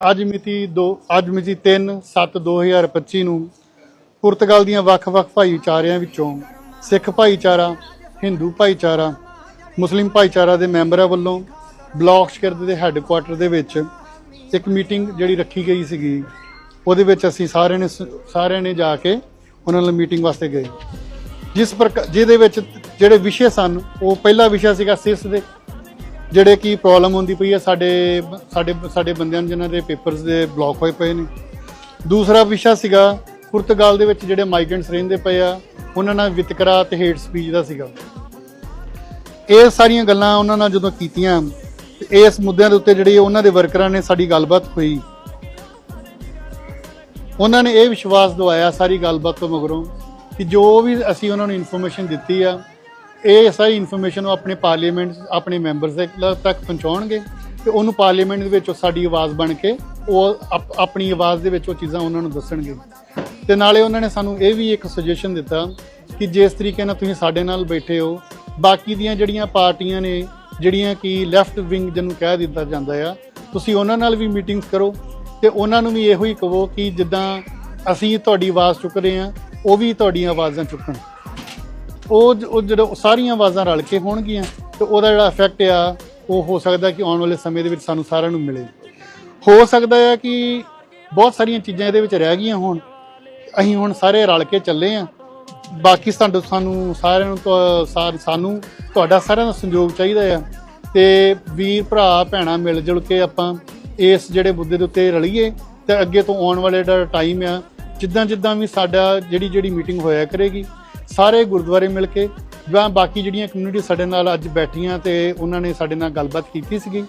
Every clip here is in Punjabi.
ਅੱਜ ਮਿਤੀ 2 ਅੱਜ ਮਿਤੀ 3 7 2025 ਨੂੰ ਪੁਰਤਗਾਲ ਦੀਆਂ ਵੱਖ-ਵੱਖ ਭਾਈਚਾਰਿਆਂ ਵਿੱਚੋਂ ਸਿੱਖ ਭਾਈਚਾਰਾ, ਹਿੰਦੂ ਭਾਈਚਾਰਾ, ਮੁਸਲਿਮ ਭਾਈਚਾਰਾ ਦੇ ਮੈਂਬਰਾਂ ਵੱਲੋਂ ਬਲਾਕ ਸ਼ਿਰਦ ਦੇ ਹੈੱਡਕੁਆਟਰ ਦੇ ਵਿੱਚ ਇੱਕ ਮੀਟਿੰਗ ਜਿਹੜੀ ਰੱਖੀ ਗਈ ਸੀਗੀ, ਉਹਦੇ ਵਿੱਚ ਅਸੀਂ ਸਾਰਿਆਂ ਨੇ ਸਾਰਿਆਂ ਨੇ ਜਾ ਕੇ ਉਹਨਾਂ ਨਾਲ ਮੀਟਿੰਗ ਵਾਸਤੇ ਗਏ। ਜਿਸ ਪ੍ਰਕਾਰ ਜਿਹਦੇ ਵਿੱਚ ਜਿਹੜੇ ਵਿਸ਼ੇ ਸਨ, ਉਹ ਪਹਿਲਾ ਵਿਸ਼ਾ ਸੀਗਾ ਸਿਸ ਦੇ। ਜਿਹੜੇ ਕੀ ਪ੍ਰੋਬਲਮ ਹੁੰਦੀ ਪਈ ਹੈ ਸਾਡੇ ਸਾਡੇ ਸਾਡੇ ਬੰਦਿਆਂ ਨੂੰ ਜਿਨ੍ਹਾਂ ਦੇ ਪੇਪਰਸ ਦੇ ਬਲੌਕ ਹੋਏ ਪਏ ਨੇ। ਦੂਸਰਾ ਵਿਸ਼ਾ ਸੀਗਾ, ਪੁਰਤਗਾਲ ਦੇ ਵਿੱਚ ਜਿਹੜੇ ਮਾਈਗ੍ਰੈਂਟਸ ਰਹਿੰਦੇ ਪਏ ਆ, ਉਹਨਾਂ ਨਾਲ ਵਿਤਕਰਾ ਤੇ ਹੇਟ ਸਪੀਚ ਦਾ ਸੀਗਾ। ਇਹ ਸਾਰੀਆਂ ਗੱਲਾਂ ਉਹਨਾਂ ਨਾਲ ਜਦੋਂ ਕੀਤੀਆਂ ਇਸ ਮੁੱਦਿਆਂ ਦੇ ਉੱਤੇ ਜਿਹੜੀ ਉਹਨਾਂ ਦੇ ਵਰਕਰਾਂ ਨੇ ਸਾਡੀ ਗੱਲਬਾਤ ਹੋਈ। ਉਹਨਾਂ ਨੇ ਇਹ ਵਿਸ਼ਵਾਸ ਦਵਾਇਆ ਸਾਰੀ ਗੱਲਬਾਤ ਤੋਂ ਮਗਰੋਂ ਕਿ ਜੋ ਵੀ ਅਸੀਂ ਉਹਨਾਂ ਨੂੰ ਇਨਫੋਰਮੇਸ਼ਨ ਦਿੱਤੀ ਆ ਇਹ ਸਾਰੀ ਇਨਫੋਰਮੇਸ਼ਨ ਉਹ ਆਪਣੇ ਪਾਰਲੀਮੈਂਟ ਆਪਣੇ ਮੈਂਬਰਸ ਦੇ ਤੱਕ ਪਹੁੰਚਾਉਣਗੇ ਤੇ ਉਹਨੂੰ ਪਾਰਲੀਮੈਂਟ ਦੇ ਵਿੱਚ ਉਹ ਸਾਡੀ ਆਵਾਜ਼ ਬਣ ਕੇ ਉਹ ਆਪਣੀ ਆਵਾਜ਼ ਦੇ ਵਿੱਚ ਉਹ ਚੀਜ਼ਾਂ ਉਹਨਾਂ ਨੂੰ ਦੱਸਣਗੇ। ਤੇ ਨਾਲੇ ਉਹਨਾਂ ਨੇ ਸਾਨੂੰ ਇਹ ਵੀ ਇੱਕ ਸੁਜੈਸ਼ਨ ਦਿੱਤਾ ਕਿ ਜਿਸ ਤਰੀਕੇ ਨਾਲ ਤੁਸੀਂ ਸਾਡੇ ਨਾਲ ਬੈਠੇ ਹੋ, ਬਾਕੀ ਦੀਆਂ ਜਿਹੜੀਆਂ ਪਾਰਟੀਆਂ ਨੇ, ਜਿਹੜੀਆਂ ਕਿ ਲੈਫਟ ਵਿੰਗ ਜਿਹਨੂੰ ਕਹਿ ਦਿੱਤਾ ਜਾਂਦਾ ਆ, ਤੁਸੀਂ ਉਹਨਾਂ ਨਾਲ ਵੀ ਮੀਟਿੰਗਸ ਕਰੋ ਤੇ ਉਹਨਾਂ ਨੂੰ ਵੀ ਇਹੋ ਹੀ ਕਹੋ ਕਿ ਜਿੱਦਾਂ ਅਸੀਂ ਤੁਹਾਡੀ ਆਵਾਜ਼ ਚੁੱਕ ਰਹੇ ਹਾਂ, ਉਹ ਵੀ ਤੁਹਾਡੀਆਂ ਆਵਾਜ਼ਾਂ ਚੁੱਕਣ। ਉਹ ਜ- ਉਹ ਜਦੋਂ ਸਾਰੀਆਂ ਆਵਾਜ਼ਾਂ ਰਲ ਕੇ ਹੋਣਗੀਆਂ, ਤੇ ਉਹਦਾ ਜਿਹੜਾ ਇਫੈਕਟ ਆ, ਉਹ ਹੋ ਸਕਦਾ ਕਿ ਆਉਣ ਵਾਲੇ ਸਮੇਂ ਦੇ ਵਿੱਚ ਸਾਨੂੰ ਸਾਰਿਆਂ ਨੂੰ ਮਿਲੇ। ਹੋ ਸਕਦਾ ਹੈ ਕਿ ਬਹੁਤ ਸਾਰੀਆਂ ਚੀਜ਼ਾਂ ਇਹਦੇ ਵਿੱਚ ਰਹਿ ਗਈਆਂ ਹੋਣ। ਅਸੀਂ ਹੁਣ ਸਾਰੇ ਰਲ ਕੇ ਚੱਲੇ ਆ। ਬਾਕੀ ਸਾਨੂੰ ਸਾਨੂੰ ਸਾਰਿਆਂ ਨੂੰ ਸਾਨੂੰ, ਤੁਹਾਡਾ ਸਾਰਿਆਂ ਦਾ ਸੰਯੋਗ ਚਾਹੀਦਾ ਆ। ਤੇ ਵੀਰ, ਭਰਾ, ਭੈਣਾਂ ਮਿਲ ਜੁਲ ਕੇ ਆਪਾਂ ਇਸ ਜਿਹੜੇ ਮੁੱਦੇ ਦੇ ਉੱਤੇ ਰਲੀਏ, ਤੇ ਅੱਗੇ ਤੋਂ ਆਉਣ ਵਾਲੇ ਜਿਹੜਾ ਟਾਈਮ ਆ ਜਿੱਦਾਂ ਜਿੱਦਾਂ ਵੀ ਸਾਡਾ ਜਿਹੜੀ ਜਿਹੜੀ ਮੀਟਿੰਗ ਹੋਇਆ ਕਰੇਗੀ ਸਾਰੇ ਗੁਰਦੁਆਰੇ ਮਿਲ ਕੇ ਜਾਂ ਬਾਕੀ ਜਿਹੜੀਆਂ ਕਮਿਊਨਿਟੀ ਸਾਡੇ ਨਾਲ ਅੱਜ ਬੈਠੀਆਂ ਤੇ ਉਹਨਾਂ ਨੇ ਸਾਡੇ ਨਾਲ ਗੱਲਬਾਤ ਕੀਤੀ ਸੀਗੀ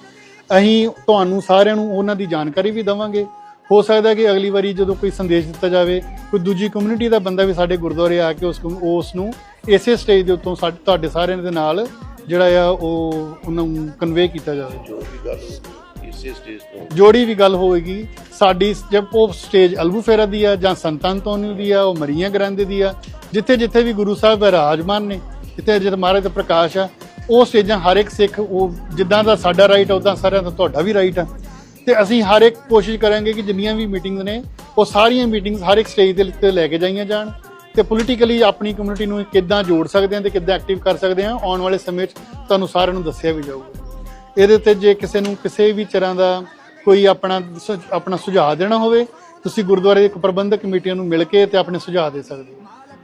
ਅਸੀਂ ਤੁਹਾਨੂੰ ਸਾਰਿਆਂ ਨੂੰ ਉਹਨਾਂ ਦੀ ਜਾਣਕਾਰੀ ਵੀ ਦੇਵਾਂਗੇ। ਹੋ ਸਕਦਾ ਕਿ ਅਗਲੀ ਵਾਰੀ ਜਦੋਂ ਕੋਈ ਸੰਦੇਸ਼ ਦਿੱਤਾ ਜਾਵੇ ਕੋਈ ਦੂਜੀ ਕਮਿਊਨਿਟੀ ਦਾ ਬੰਦਾ ਵੀ ਸਾਡੇ ਗੁਰਦੁਆਰੇ ਆ ਕੇ ਉਸ ਨੂੰ- ਉਸ ਨੂੰ ਇਸੇ ਸਟੇਜ ਦੇ ਉੱਤੋਂ ਸਾਡੇ ਤੁਹਾਡੇ ਸਾਰਿਆਂ ਦੇ ਨਾਲ ਜਿਹੜਾ ਆ ਉਹ ਉਹਨਾਂ ਨੂੰ ਕਨਵੇ ਕੀਤਾ ਜਾਵੇ। ਇਸੇ ਸਟੇਜ ਤੋਂ। ਜੋੜੀ ਵੀ ਗੱਲ ਹੋਏਗੀ ਸਾਡੀ ਜਦ ਉਹ ਸਟੇਜ ਅਲਬੂਫੇਰਾ ਦੀ ਆ ਜਾਂ ਸੰਤਾਂ ਅੰਤੋਨੀ ਦੀ ਆ ਉਹ ਮਰੀਆਂ ਗ੍ਰਾਂਦੇ ਦੀ ਆ ਜਿੱਥੇ ਜਿੱਥੇ ਵੀ ਗੁਰੂ ਸਾਹਿਬ ਵਿਰਾਜਮਾਨ ਨੇ, ਜਿੱਥੇ ਜਿੱਥੇ ਮਹਾਰਾਜ ਦਾ ਪ੍ਰਕਾਸ਼ ਆ, ਉਹ ਸਟੇਜਾਂ ਹਰ ਇੱਕ ਸਿੱਖ, ਉਹ ਜਿੱਦਾਂ ਦਾ ਸਾਡਾ ਰਾਈਟ ਆ, ਉਦਾਂ ਸਾਰਿਆਂ ਦਾ ਤੁਹਾਡਾ ਵੀ ਰਾਈਟ ਆ। ਤੇ ਅਸੀਂ ਹਰ ਇੱਕ ਕੋਸ਼ਿਸ਼ ਕਰਾਂਗੇ ਕਿ ਜਿੰਨੀਆਂ ਵੀ ਮੀਟਿੰਗਸ ਨੇ, ਉਹ ਸਾਰੀਆਂ ਮੀਟਿੰਗਸ ਹਰ ਇੱਕ ਸਟੇਜ ਦੇ ਉੱਤੇ ਲੈ ਕੇ ਜਾਈਆਂ ਜਾਣ। ਤੇ ਪੋਲੀਟੀਕਲੀ ਆਪਣੀ ਕਮਿਊਨਿਟੀ ਨੂੰ ਕਿੱਦਾਂ ਜੋੜ ਸਕਦੇ ਹਾਂ ਤੇ ਕਿੱਦਾਂ ਐਕਟਿਵ ਕਰ ਸਕਦੇ ਹਾਂ, ਆਉਣ ਵਾਲੇ ਸਮੇਂ 'ਚ ਤੁਹਾਨੂੰ ਸਾਰਿਆਂ ਨੂੰ ਦੱਸਿਆ ਵੀ ਜਾਊਗਾ। ਇਹਦੇ ਉੱਤੇ ਜੇ ਕਿਸੇ ਨੂੰ ਕਿਸੇ ਵੀ ਤਰ੍ਹਾਂ ਦਾ ਕੋਈ ਆਪਣਾ ਸੁ- ਆਪਣਾ ਸੁਝਾਅ ਦੇਣਾ ਹੋਵੇ, ਤੁਸੀਂ ਗੁਰਦੁਆਰੇ ਦੀ ਪ੍ਰਬੰਧਕ ਕਮੇਟੀਆਂ ਨੂੰ ਮਿਲ ਕੇ ਤੇ ਆਪਣੇ ਸੁਝਾਅ ਦੇ ਸਕਦੇ ਹੋ।